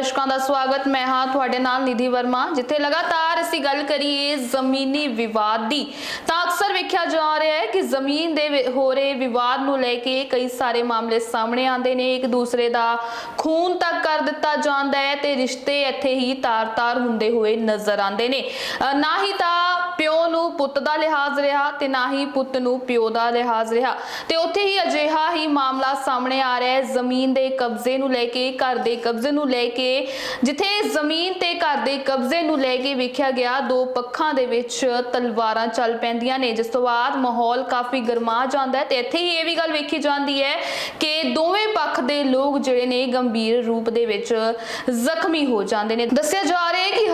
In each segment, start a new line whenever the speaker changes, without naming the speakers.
ਦਰਸ਼ਕਾਂ ਦਾ ਸਵਾਗਤ। ਮੈਂ ਹਾਂ ਤੁਹਾਡੇ ਨਾਲ ਨਿਧੀ ਵਰਮਾ। ਜਿੱਥੇ ਲਗਾਤਾਰ ਅਸੀਂ ਗੱਲ ਕਰੀਏ ਜ਼ਮੀਨੀ ਵਿਵਾਦ ਦੀ, ਤਾਂ ਅਕਸਰ ਵੇਖਿਆ ਜਾ ਰਿਹਾ ਹੈ ਕਿ ਜ਼ਮੀਨ ਦੇ ਹੋ ਰਹੇ ਵਿਵਾਦ ਨੂੰ ਲੈ ਕੇ ਕਈ ਸਾਰੇ ਮਾਮਲੇ ਸਾਹਮਣੇ ਆਉਂਦੇ ਨੇ। ਇੱਕ ਦੂਸਰੇ ਦਾ ਖੂਨ ਤੱਕ ਕਰ ਦਿੱਤਾ ਜਾਂਦਾ ਹੈ ਤੇ ਰਿਸ਼ਤੇ ਇੱਥੇ ਹੀ ਤਾਰ-ਤਾਰ ਹੁੰਦੇ ਹੋਏ ਨਜ਼ਰ ਆਉਂਦੇ ਨੇ। ਨਾ ਹੀ ਤਾਂ ਪਿਓ ਨੂੰ ਪੁੱਤ ਦਾ ਲਿਹਾਜ਼ ਰਿਹਾ ਤੇ ਨਾ ਹੀ ਪੁੱਤ ਨੂੰ ਪਿਓ ਦਾ ਲਿਹਾਜ਼ ਰਿਹਾ। ਤੇ ਉੱਥੇ ਹੀ ਅਜਿਹਾ ਹੀ ਮਾਮਲਾ ਸਾਹਮਣੇ ਆ ਰਿਹਾ ਹੈ। ਜ਼ਮੀਨ ਦੇ ਕਬਜ਼ੇ ਨੂੰ ਲੈ ਕੇ, ਘਰ ਦੇ ਕਬਜ਼ੇ ਨੂੰ ਲੈ ਕੇ, ਜਿੱਥੇ ਜ਼ਮੀਨ ਤੇ ਘਰ ਦੇ ਕਬਜ਼ੇ ਨੂੰ ਲੈ ਕੇ ਵੇਖਿਆ ਗਿਆ, ਦੋ ਪੱਖਾਂ ਦੇ ਵਿੱਚ ਤਲਵਾਰਾਂ ਚੱਲ ਪੈਂਦੀਆਂ ਨੇ। ਜਿਸ ਤੋਂ ਬਾਅਦ ਮਾਹੌਲ ਕਾਫੀ ਗਰਮਾ ਜਾਂਦਾ ਹੈ ਤੇ ਇੱਥੇ ਹੀ ਇਹ ਵੀ ਗੱਲ ਵੇਖੀ ਜਾਂਦੀ ਹੈ ਕਿ ਦੋਵੇਂ ਪੱਖ ਦੇ ਲੋਕ ਜਿਹੜੇ ਨੇ ਗੰਭੀਰ ਰੂਪ ਦੇ ਵਿੱਚ ਜ਼ਖਮੀ ਹੋ ਜਾਂਦੇ ਨੇ। ਦੱਸਿਆ ਜਾ ਰਿਹਾ ਹੈ ਕਿ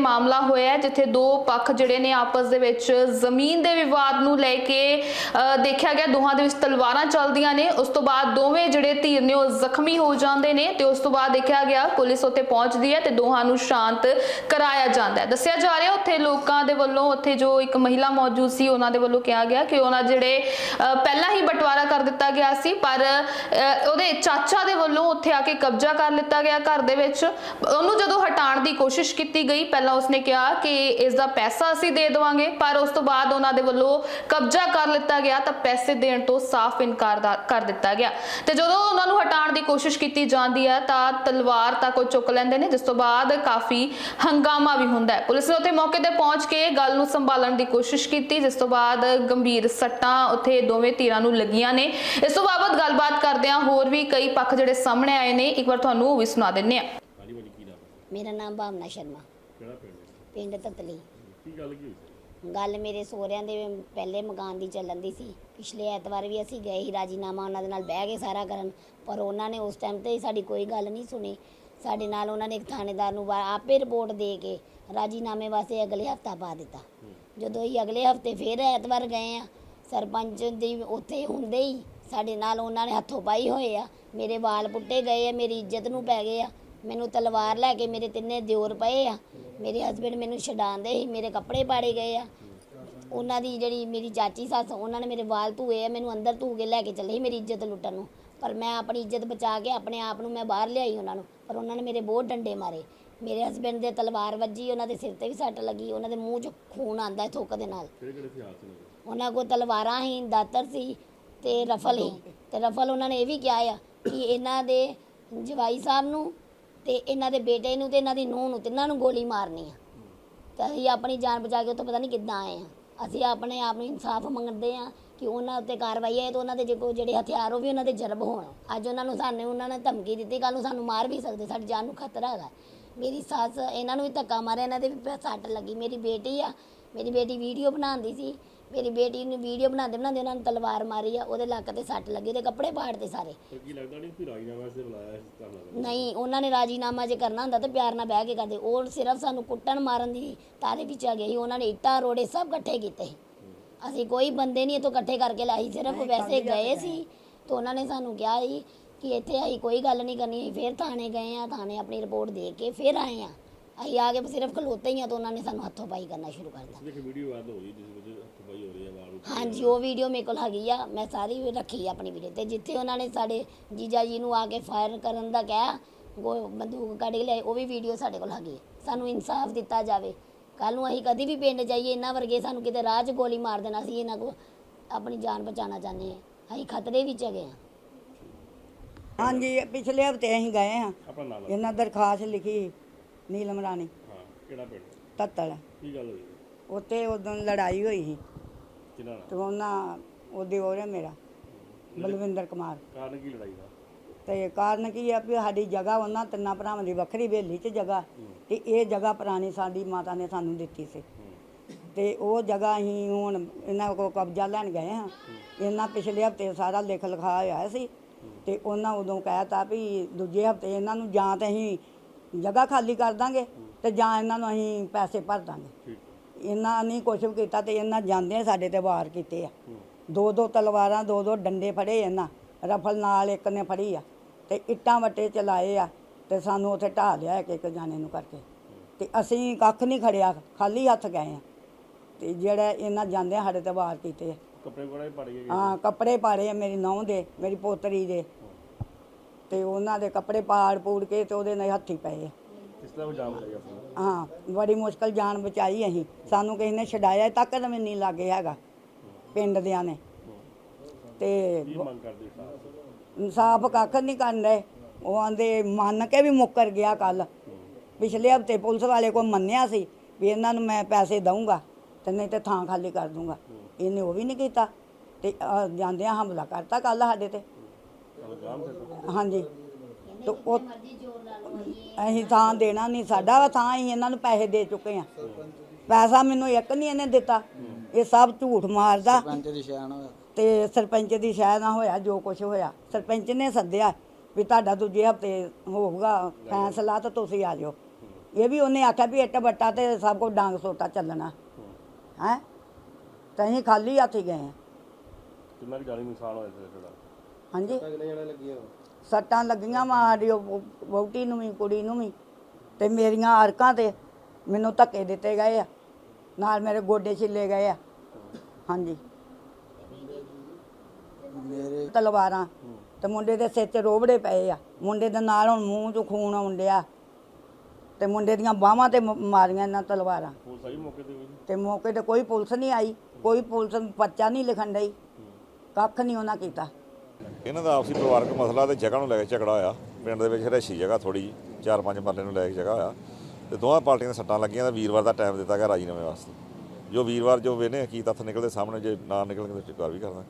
ਮਾਮਲਾ ਹੋਇਆ ਜਿੱਥੇ ਦੋ ਪੱਖ ਜਿਹੜੇ ਨੇ ਆਪਸ ਦੇ ਵਿੱਚ ਜ਼ਮੀਨ ਦੇ ਵਿਵਾਦ ਨੂੰ ਲੈ ਕੇ ਅ, ਦੇਖਿਆ ਗਿਆ। ਦੋਹਾਂ ਦੇ ਵਿੱਚ ਤਲਵਾਰਾਂ ਚੱਲਦੀਆਂ ਨੇ। ਉਸ ਤੋਂ ਬਾਅਦ ਦੋਵੇਂ ਜਿਹੜੇ ਧੀਰ ਨੇ ਉਹ ਜ਼ਖਮੀ ਹੋ ਜਾਂਦੇ ਨੇ ਤੇ ਉਸ ਤੋਂ ਬਾਅਦ ਦੇਖਿਆ ਗਿਆ ਪੁਲਿਸ ਉੱਥੇ ਪਹੁੰਚਦੀ ਹੈ ਤੇ ਦੋਹਾਂ ਨੂੰ ਸ਼ਾਂਤ ਕਰਾਇਆ ਜਾਂਦਾ ਹੈ। ਦੱਸਿਆ ਜਾ ਰਿਹਾ ਉੱਥੇ ਲੋਕਾਂ ਦੇ ਵੱਲੋਂ ਉੱਥੇ ਜੋ ਇੱਕ ਮਹਿਲਾ ਮੌਜੂਦ ਸੀ ਉਹਨਾਂ ਦੇ ਵੱਲੋਂ ਕਿਹਾ ਗਿਆ ਕਿ ਉਹਨਾਂ ਜਿਹੜੇ ਅ, ਪਹਿਲਾਂ ਹੀ ਬਟਵਾਰਾ ਕਰ ਦਿੱਤਾ ਗਿਆ ਸੀ ਪਰ ਉਹਦੇ ਚਾਚਾ ਦੇ ਵੱਲੋਂ ਉੱਥੇ ਆ ਕੇ ਕਬਜ਼ਾ ਕਰ ਲਿੱਤਾ ਗਿਆ ਘਰ ਦੇ ਵਿੱਚ। ਉਹਨੂੰ ਜਦੋਂ ਹਟਾਉਣ ਦੀ ਕੋਸ਼ਿਸ਼ ਕੀਤੀ ਗਈ ਪਹਿਲਾਂ ਉਸਨੇ ਕਿਹਾ ਕਿ ਇਸ ਦਾ ਪੈਸਾ ਅਸੀਂ ਦੇ ਦੇਵਾਂਗੇ, ਪਰ ਉਸ ਤੋਂ ਬਾਅਦ ਉਹਨਾਂ ਦੇ ਵੱਲੋਂ ਕਬਜ਼ਾ ਕਰ ਲਿੱਤਾ ਗਿਆ ਤਾਂ ਪੈਸੇ ਦੇਣ ਤੋਂ ਸਾਫ਼ ਇਨਕਾਰ ਕਰ ਦਿੱਤਾ ਗਿਆ। ਤੇ ਜਦੋਂ ਉਹਨਾਂ ਨੂੰ ਹਟਾਉਣ ਦੀ ਕੋਸ਼ਿਸ਼ ਕੀਤੀ ਜਾਂਦੀ ਹੈ ਤਾਂ ਤਲਵਾਰ ਤੱਕ ਉਹ ਚੁੱਕ ਲੈਂਦੇ ਨੇ, ਜਿਸ ਤੋਂ ਬਾਅਦ ਕਾਫੀ ਹੰਗਾਮਾ ਵੀ ਹੁੰਦਾ ਹੈ। ਪੁਲਿਸ ਨੇ ਉੱਥੇ ਮੌਕੇ ਤੇ ਪਹੁੰਚ ਕੇ ਗੱਲ ਨੂੰ ਸੰਭਾਲਣ ਦੀ ਕੋਸ਼ਿਸ਼ ਕੀਤੀ, ਜਿਸ ਤੋਂ ਬਾਅਦ ਗੰਭੀਰ ਸੱਟਾਂ ਉੱਥੇ ਦੋਵੇਂ ਧੀਰਾਂ ਨੂੰ ਲੱਗੀਆਂ ਨੇ। ਇਸ ਤੋਂ ਬਾਬਤ ਗੱਲਬਾਤ ਕਰਦਿਆਂ ਹੋਰ ਵੀ ਕਈ ਪੱਖ ਜਿਹੜੇ ਸਾਹਮਣੇ ਆਏ ਨੇ, ਇੱਕ ਵਾਰ ਤੁਹਾਨੂੰ ਉਹ ਵੀ ਸੁਣਾ ਦਿੰਨੇ ਆ
ਮੇਰਾ ਨਾਮ ਭਾਵਨਾ ਸ਼ਰਮਾ।
ਕਿਹੜਾ ਪਿੰਡ ਹੈ?
ਪਿੰਡ ਤਤਲੀ।
ਕੀ ਗੱਲ ਕੀ ਹੋਈ? ਸੀ
ਗੱਲ ਮੇਰੇ ਸਹੁਰਿਆਂ ਦੇ ਪਹਿਲੇ ਮਕਾਨ ਦੀ ਚੱਲਣ ਦੀ ਸੀ। ਪਿਛਲੇ ਐਤਵਾਰ ਵੀ ਅਸੀਂ ਗਏ ਸੀ ਰਾਜੀਨਾਮਾ ਉਹਨਾਂ ਦੇ ਨਾਲ ਬਹਿ ਕੇ ਸਾਰਾ ਕਰਨ। ਪਰ ਉਹਨਾਂ ਨੇ ਉਸ ਟਾਈਮ ਤੇ ਸਾਡੀ ਕੋਈ ਗੱਲ ਨਹੀਂ ਸੁਣੀ। ਸਾਡੇ ਨਾਲ ਉਹਨਾਂ ਨੇ ਇੱਕ ਥਾਣੇਦਾਰ ਨੂੰ ਵਾ- ਆਪੇ ਰਿਪੋਰਟ ਦੇ ਕੇ ਰਾਜੀਨਾਮੇ ਵਾਸਤੇ ਅਗਲੇ ਹਫਤਾ ਪਾ ਦਿੱਤਾ। ਜਦੋਂ ਹੀ ਅਗਲੇ ਹਫ਼ਤੇ ਫਿਰ ਐਤਵਾਰ ਗਏ ਆ ਸਰਪੰਚ ਦੀ ਉੱਥੇ ਹੁੰਦੇ ਹੀ ਸਾਡੇ ਨਾਲ ਉਹਨਾਂ ਨੇ ਹੱਥੋਂ ਪਾਈ ਹੋਏ ਆ। ਮੇਰੇ ਵਾਲ ਪੁੱਟੇ ਗਏ ਆ ਮੇਰੀ ਇੱਜ਼ਤ ਨੂੰ ਪੈ ਗਏ ਆ। ਮੈਨੂੰ ਤਲਵਾਰ ਲੈ ਕੇ ਮੇਰੇ ਤਿੰਨੇ ਦਿਓਰ ਪਏ ਆ। ਮੇਰੇ ਹਸਬੰਡ ਮੈਨੂੰ ਛਡਾਉਂਦੇ ਸੀ ਮੇਰੇ ਕੱਪੜੇ ਪਾੜੇ ਗਏ ਆ। ਉਹਨਾਂ ਦੀ ਜਿਹੜੀ ਮੇਰੀ ਚਾਚੀ ਸੱਸ ਉਹਨਾਂ ਨੇ ਮੇਰੇ ਵਾਲ ਧੂਏ ਆ ਮੈਨੂੰ ਅੰਦਰ ਧੂ ਕੇ ਲੈ ਕੇ ਚੱਲੇ ਸੀ ਮੇਰੀ ਇੱਜ਼ਤ ਲੁੱਟਣ ਨੂੰ। ਪਰ ਮੈਂ ਆਪਣੀ ਇੱਜ਼ਤ ਬਚਾ ਕੇ ਆਪਣੇ ਆਪ ਨੂੰ ਮੈਂ ਬਾਹਰ ਲਿਆਈ ਉਹਨਾਂ ਨੂੰ ਪਰ ਉਹਨਾਂ ਨੇ ਮੇਰੇ ਬਹੁਤ ਡੰਡੇ ਮਾਰੇ। ਮੇਰੇ ਹਸਬੰਡ ਦੇ ਤਲਵਾਰ ਵੱਜੀ ਉਹਨਾਂ ਦੇ ਸਿਰ ਤੇ ਵੀ ਸੱਟ ਲੱਗੀ ਉਹਨਾਂ ਦੇ ਮੂੰਹ 'ਚ ਖੂਨ ਆਂਦਾ ਥੁੱਕ ਦੇ ਨਾਲ। ਉਹਨਾਂ ਕੋਲ ਤਲਵਾਰਾਂ ਸੀ ਦਾਤਰ ਸੀ ਤੇ ਰਫਲ ਸੀ। ਤੇ ਰਫਲ ਉਹਨਾਂ ਨੇ ਇਹ ਵੀ ਕਿਹਾ ਆ ਕਿ ਇਹਨਾਂ ਦੇ ਜਵਾਈ ਸਾਹਿਬ ਨੂੰ ਤੇ ਇਹਨਾਂ ਦੇ ਬੇਟੇ ਨੂੰ ਤੇ ਇਹਨਾਂ ਦੀ ਨੂੰਹ ਨੂੰ ਤਿੰਨਾਂ ਨੂੰ ਗੋਲੀ ਮਾਰਨੀ ਆ। ਤੇ ਅਸੀਂ ਆਪਣੀ ਜਾਨ ਬਚਾ ਕੇ ਉੱਥੋਂ ਪਤਾ ਨਹੀਂ ਕਿੱਦਾਂ ਆਏ ਆ। ਅਸੀਂ ਆਪਣੇ ਆਪ ਨੂੰ ਇਨਸਾਫ ਮੰਗਦੇ ਆ ਕਿ ਉਹਨਾਂ ਉੱਤੇ ਕਾਰਵਾਈ ਹੈ ਤੇ ਉਹਨਾਂ ਦੇ ਜੋ ਜਿਹੜੇ ਹਥਿਆਰ, ਉਹ ਵੀ ਉਹਨਾਂ ਦੇ ਜਰਬ ਹੋਣ। ਅੱਜ ਉਹਨਾਂ ਨੂੰ ਸਾਨੂੰ, ਉਹਨਾਂ ਨੇ ਧਮਕੀ ਦਿੱਤੀ ਕੱਲ ਨੂੰ ਸਾਨੂੰ ਮਾਰ ਵੀ ਸਕਦੇ, ਸਾਡੀ ਜਾਨ ਨੂੰ ਖਤਰਾ ਹੈਗਾ। ਮੇਰੀ ਸੱਸ ਇਹਨਾਂ ਨੂੰ ਵੀ ਧੱਕਾ ਮਾਰਿਆ ਇਹਨਾਂ ਦੇ ਵੀ ਪੈ- ਸੱਟ ਲੱਗੀ। ਮੇਰੀ ਬੇਟੀ ਆ ਮੇਰੀ ਬੇਟੀ ਵੀਡੀਓ ਬਣਾਉਂਦੀ ਸੀ। ਮੇਰੀ ਬੇਟੀ ਨੂੰ ਵੀਡੀਓ ਬਣਾਉਂਦੇ ਬਣਾਉਂਦੇ ਉਹਨਾਂ ਨੂੰ ਤਲਵਾਰ ਮਾਰੀ ਆ ਉਹਦੇ ਲੱਕ ਤੇ ਸੱਟ ਲੱਗੀ ਤੇ ਕੱਪੜੇ ਪਾੜਦੇ ਸਾਰੇ।
ਪਰ ਕੀ ਲੱਗਦਾ ਨਹੀਂ ਕਿ ਰਾਜਨਾਮਾ ਵਾਸਤੇ ਬੁਲਾਇਆ ਸੀ ਤੁਹਾਨੂੰ ਲੱਗਦਾ?
ਨਹੀਂ ਉਹਨਾਂ ਨੇ ਰਾਜੀਨਾਮਾ ਜੇ ਕਰਨਾ ਹੁੰਦਾ ਤਾਂ ਪਿਆਰ ਨਾਲ ਬਹਿ ਕੇ ਕਰਦੇ। ਉਹ ਸਿਰਫ ਸਾਨੂੰ ਕੁੱਟਣ ਮਾਰਨ ਦੀ ਤਾਰੇ ਵਿੱਚ ਆ ਗਏ ਸੀ। ਉਹਨਾਂ ਨੇ ਇੱਟਾਂ ਰੋੜੇ ਸਭ ਇਕੱਠੇ ਕੀਤੇ ਸੀ। ਅਸੀਂ ਕੋਈ ਬੰਦੇ ਨਹੀਂ ਇਥੋਂ ਇਕੱਠੇ ਕਰਕੇ ਲਾਈ ਸਿਰਫ ਵੈਸੇ ਗਏ ਸੀ ਤਾਂ ਉਹਨਾਂ ਨੇ ਸਾਨੂੰ ਕਿਹਾ ਸੀ ਕਿ ਇੱਥੇ ਅਸੀਂ ਕੋਈ ਗੱਲ ਨਹੀਂ ਕਰਨੀ ਅਸੀਂ ਫਿਰ ਥਾਣੇ ਗਏ ਆ ਥਾਣੇ ਆਪਣੀ ਰਿਪੋਰਟ ਦੇ ਕੇ ਫਿਰ ਆਏ ਆ। ਅਸੀਂ ਆ ਕੇ ਸਿਰਫ ਖਲੋਤੇ ਹੀ ਆ ਤਾਂ ਉਹਨਾਂ ਨੇ ਸਾਨੂੰ ਹੱਥੋਂ ਪਾਈ ਕਰਨਾ ਸ਼ੁਰੂ ਕਰ ਦਿੱਤਾ।
ਕਿ ਵੀਡੀਓ ਵਾਇਰਲ ਹੋਈ ਜਿਸ ਵਿੱਚ ਹੱਥੋਂ ਹੋ ਰਹੀ ਹੈ ਵਾਲ ਉੱਤੇ।
ਹਾਂਜੀ ਉਹ ਵੀਡੀਓ ਮੇਰੇ ਕੋਲ ਹੈਗੀ ਆ ਮੈਂ ਸਾਰੀ ਰੱਖੀ ਆ ਆਪਣੀ ਵੀਡੀਓ ਤੇ ਜਿੱਥੇ ਉਹਨਾਂ ਨੇ ਸਾਡੇ ਜੀਜਾ ਜੀ ਨੂੰ ਆ ਕੇ ਫਾਇਰ ਕਰਨ ਦਾ ਕਿਹਾ ਗੋ ਬੰਦੂਕ ਕੱਢ ਕੇ ਲਿਆਏ ਉਹ ਵੀ ਵੀਡੀਓ ਸਾਡੇ ਕੋਲ ਹੈਗੀ ਹੈ। ਸਾਨੂੰ ਇਨਸਾਫ ਦਿੱਤਾ ਜਾਵੇ। ਕੱਲ ਨੂੰ ਅਸੀਂ ਕਦੀ ਵੀ ਪਿੰਡ ਜਾਈਏ ਇਹਨਾਂ ਵਰਗੇ ਸਾਨੂੰ ਕਿਤੇ ਰਾਹ 'ਚ ਗੋਲੀ ਮਾਰ ਦੇਣਾ ਸੀ ਇਹਨਾਂ ਕੋ ਆਪਣੀ ਜਾਨ ਬਚਾਉਣਾ ਚਾਹੁੰਦੇ ਹਾਂ। ਅਸੀਂ ਖਤਰੇ ਵਿੱਚ ਹੈਗੇ ਹਾਂ
ਹਾਂਜੀ ਪਿਛਲੇ ਹਫ਼ਤੇ ਅਸੀਂ ਗਏ ਹਾਂ।
ਆਪਣਾ ਨਾਮ ਦੱਸੋ।
ਇਹਨਾਂ ਦਰਖਾਸਤ ਲਿਖੀ ਨੀਲਮ ਰਾਣੀ।
ਹਾਂ ਕਿਹੜਾ ਪਿੰਡ?
ਤੱਤਲ।
ਕੀ ਗੱਲ ਹੋਈ?
ਉੱਤੇ ਉਦੋਂ ਲੜਾਈ ਹੋਈ ਸੀ।
ਕਿਹਨਾਂ
ਤੇ
ਨਾਲ
ਉਹਨਾਂ ਉਹਦੇ ਉਹਰੇ ਮੇਰਾ ਬਲਵਿੰਦਰ ਕੁਮਾਰ।
ਕਾਰਨ ਕੀ ਲੜਾਈ ਦਾ?
ਤੇ ਕਾਰਨ ਕੀ ਆ ਵੀ ਸਾਡੀ ਜਗ੍ਹਾ ਉਹਨਾਂ ਤਿੰਨਾਂ ਭਰਾਵਾਂ ਦੀ ਵੱਖਰੀ ਹਵੇਲੀ 'ਚ ਜਗ੍ਹਾ। ਤੇ ਇਹ ਜਗ੍ਹਾ ਪੁਰਾਣੀ ਸਾਡੀ ਮਾਤਾ ਨੇ ਸਾਨੂੰ ਦਿੱਤੀ ਸੀ। ਤੇ ਉਹ ਜਗ੍ਹਾ ਅਸੀਂ ਹੁਣ ਇਹਨਾਂ ਕੋਲ ਕਬਜ਼ਾ ਲੈਣ ਗਏ ਹਾਂ। ਇਹਨਾਂ ਪਿਛਲੇ ਹਫ਼ਤੇ ਸਾਰਾ ਲਿਖ ਲਿਖਾ ਹੋਇਆ ਸੀ। ਤੇ ਉਹਨਾਂ ਉਦੋਂ ਕਹਿਤਾ ਵੀ ਦੂਜੇ ਹਫ਼ਤੇ ਇਹਨਾਂ ਨੂੰ ਜਾਂ ਤੇ ਅਸੀਂ ਜਗ੍ਹਾ ਖਾਲੀ ਕਰ ਦਾਂਗੇ ਤੇ ਜਾਂ ਇਹਨਾਂ ਨੂੰ ਅਸੀਂ ਪੈਸੇ ਭਰ ਦਾਂਗੇ। ਇਹਨਾਂ ਨਹੀਂ ਕੁਛ ਵੀ ਕੀਤਾ ਤੇ ਇਹਨਾਂ ਜਾਂਦੇ ਸਾਡੇ ਤੇ ਵਾਰ ਕੀਤੇ ਆ। ਦੋ ਦੋ ਤਲਵਾਰਾਂ ਦੋ ਦੋ ਡੰਡੇ ਫੜੇ ਇਹਨਾਂ ਰਫਲ ਨਾਲ ਇੱਕ ਨੇ ਫੜੀ ਆ ਤੇ ਇੱਟਾਂ ਵੱਟੇ ਚਲਾਏ ਆ ਤੇ ਸਾਨੂੰ ਉੱਥੇ ਢਾ ਲਿਆ ਇੱਕ ਇੱਕ ਜਾਣੇ ਨੂੰ ਕਰਕੇ। ਤੇ ਅਸੀਂ ਕੱਖ ਨਹੀਂ ਖੜਿਆ ਖਾਲੀ ਹੱਥ ਗਏ ਆ। ਤੇ ਜਿਹੜਾ ਇਹਨਾਂ ਜਾਂਦੇ ਸਾਡੇ ਤੇ ਵਾਰ ਕੀਤੇ ਆ।
ਕੱਪੜੇ ਕੋੜੇ ਪੜ ਗਏ
ਹਾਂ ਕੱਪੜੇ ਪਾੜੇ ਆ ਮੇਰੀ ਨੌਂ ਦੇ ਮੇਰੀ ਪੋਤਰੀ ਦੇ। ਤੇ ਉਹਨਾਂ ਦੇ ਕੱਪੜੇ ਪਾੜ ਪੂੜ ਕੇ ਤੇ ਉਹਦੇ ਨਾਲ ਹੱਥੀ ਪਏ ਆ।
ਕਿਸ ਤਰ੍ਹਾਂ ਉਹ ਜਾਮ ਲੜਾਈ ਆਪਣੀ
ਹਾਂ ਬੜੀ ਮੁਸ਼ਕਲ ਜਾਨ ਬਚਾਈ ਅਸੀਂ। ਸਾਨੂੰ ਕਿਸੇ ਨੇ ਛਡਾਇਆ ਤੱਕ ਤਾਂ ਨਹੀਂ ਲੱਗੇ ਹੈਗਾ ਪਿੰਡ ਦਿਆਂ ਨੇ। ਤੇ
ਕੀ ਮੰਗ ਕਰਦੇ ਸਾਹ
ਇਨਸਾਫ ਕੱਖ ਨਹੀਂ ਕਰਨ ਰਹੇ ਉਹ ਆਂਦੇ ਮੰਨ ਕੇ ਵੀ ਮੁੱਕਰ ਗਿਆ ਕੱਲ। ਪਿਛਲੇ ਹਫ਼ਤੇ ਪੁਲਿਸ ਵਾਲੇ ਕੋ ਮੰਨਿਆ ਸੀ ਵੀ ਇਹਨਾਂ ਨੂੰ ਮੈਂ ਪੈਸੇ ਦਊਂਗਾ ਤੇ ਨਹੀਂ ਤੇ ਥਾਂ ਖਾਲੀ ਕਰ ਦੂੰਗਾ ਇਹਨੇ ਉਹ ਵੀ ਨਹੀਂ ਕੀਤਾ। ਤੇ ਅਹ, ਜਾਂਦਿਆਂ ਹਮਲਾ ਕਰਤਾ ਕੱਲ ਸਾਡੇ ਤੇ। ਹਾਂਜੀ। ਤੇ ਉਹ ਅਸੀਂ ਥਾਂ ਦੇਣਾ ਨਹੀਂ ਸਾਡਾ ਵਾ ਥਾਂ ਅਸੀਂ ਇਹਨਾਂ ਨੂੰ ਪੈਸੇ ਦੇ ਚੁੱਕੇ ਆ ਪੈਸਾ ਮੈਨੂੰ ਇੱਕ ਨਹੀਂ ਇਹਨੇ ਦਿੱਤਾ। ਇਹ ਸਭ ਝੂਠ ਮਾਰਦਾ।
ਪੰਜ ਦੀ ਸ਼ਾਨ ਹੋਇਆ
ਤੇ ਸਰਪੰਚ ਦੀ ਸ਼ਾਇਦ ਨਾ ਹੋਇਆ ਜੋ ਕੁਝ ਹੋਇਆ। ਸਰਪੰਚ ਨੇ ਸੱਦਿਆ ਵੀ ਤੁਹਾਡਾ ਦੂਜੇ ਹਫ਼ਤੇ ਹੋਊਗਾ ਫੈਸਲਾ ਤਾਂ ਤੁਸੀਂ ਆ ਜਾਓ। ਇਹ ਵੀ ਉਹਨੇ ਆਖਿਆ ਵੀ ਇੱਟ ਬੱਟਾ ਤੇ ਸਭ ਕੁਝ ਡਾਂਗ ਸੋਟਾ ਚੱਲਣਾ। ਹੈ? ਤਾਂ ਅਸੀਂ ਖਾਲੀ ਹੱਥ ਹੀ ਗਏ ਹਾਂ
ਕਿੰਨਾ ਕੁ ਜਾਨੀ ਨੁਕਸਾਨ ਹੋਇਆ ਸੀ ਤੁਹਾਡਾ?
ਹਾਂਜੀ।
ਕਿੰਨੇ ਜਣੇ ਲੱਗੀਆਂ
ਸੱਟਾਂ ਲੱਗੀਆਂ ਮਾਰਿਓ ਵਹੁਟੀ ਨੂੰ ਵੀ ਕੁੜੀ ਨੂੰ ਵੀ। ਤੇ ਮੇਰੀਆਂ ਆਰਕਾਂ ਤੇ ਮੈਨੂੰ ਧੱਕੇ ਦਿੱਤੇ ਗਏ ਆ। ਨਾਲ ਮੇਰੇ ਗੋਡੇ ਛਿੱਲੇ ਗਏ ਆ। ਹਾਂਜੀ।
ਮੇਰੇ
ਤਲਵਾਰਾਂ ਤੇ ਮੁੰਡੇ ਦੇ ਸਿਰ 'ਚ ਰੋਬੜੇ ਪਏ ਆ। ਮੁੰਡੇ ਦੇ ਨਾਲ ਹੁਣ ਮੂੰਹ 'ਚੋਂ ਖੂਨ ਆਉਂਦਿਆ ਤੇ ਮੁੰਡੇ ਦੀਆਂ ਬਾਹਾਂ ਤੇ ਮ- ਮਾਰੀਆਂ ਇਹਨਾਂ ਤਲਵਾਰਾਂ।
ਪੁਲਿਸ ਆਈ ਮੌਕੇ ਤੇ ਕੋਈ?
ਤੇ ਮੌਕੇ ਤੇ ਕੋਈ ਪੁਲਿਸ ਨਹੀਂ ਆਈ ਕੋਈ ਪੁਲਿਸ ਪਰਚਾ ਨਹੀਂ ਲਿਖਣ ਡਈ। ਕੱਖ ਨਹੀਂ ਉਹਨਾਂ ਕੀਤਾ।
ਇਹਨਾਂ ਦਾ ਆਪਸੀ ਪਰਿਵਾਰਕ ਮਸਲਾ ਤੇ ਜਗ੍ਹਾ ਨੂੰ ਲੈ ਕੇ ਝਗੜਾ ਹੋਇਆ। ਪਿੰਡ ਦੇ ਵਿੱਚ ਹਰੇਸ਼ੀ ਜਗ੍ਹਾ ਥੋੜੀ ਜਿਹੀ ਚਾਰ ਪੰਜ ਮਰਲੇ ਨੂੰ ਲੈ ਕੇ ਜਗ੍ਹਾ ਹੋਇਆ। ਤੇ ਦੋਵਾਂ ਪਾਰਟੀਆਂ ਦੇ ਸੱਟਾਂ ਲੱਗੀਆਂ ਤਾਂ ਵੀਰਵਾਰ ਦਾ ਟਾਈਮ ਦਿੱਤਾ ਗਿਆ ਰਾਜੀਨਾਮੇ ਵਾਸਤੇ। ਜੋ ਵੀਰਵਾਰ ਜੋ ਵੇਨੇ ਕੀ ਤੱਥ ਨਿਕਲਦੇ ਸਾਹਮਣੇ ਜੇ ਨਾ ਨਿਕਲਣਗੇ ਤਾਂ ਕਾਰਵਾਈ ਕਰਦਾ